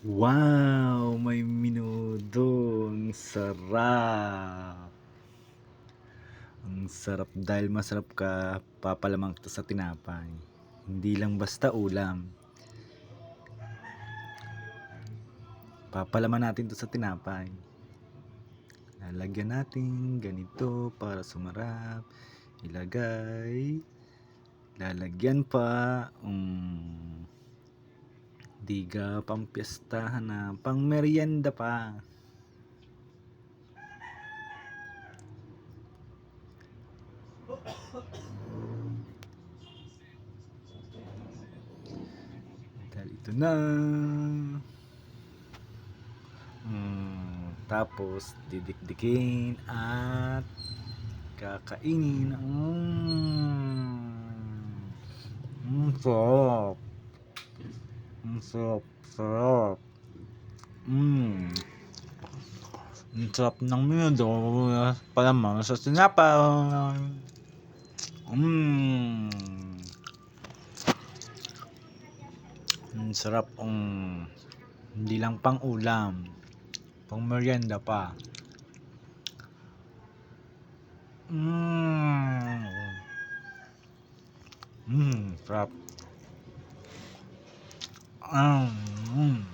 Wow! May menudo. Ang sarap. Ang sarap dahil masarap ka, papalamang kita sa tinapay. Hindi lang basta ulam. Papalaman natin to sa tinapay. Lalagyan natin ganito para sumarap. Ilagay. Lalagyan pa. Um, diga pampiestahan na. Pang merienda pa. Dahil ito na. Mm, tapos didikdikin at kakainin. Mm. Mm, sarap. Ang sarap, sarap. Mm. Ang sarap ng minudo. Palamang sa sinapa. Mm. Ang sarap ang hindi lang pang ulam. Pang merienda pa. Mm. Mm, sarap. 嗯嗯。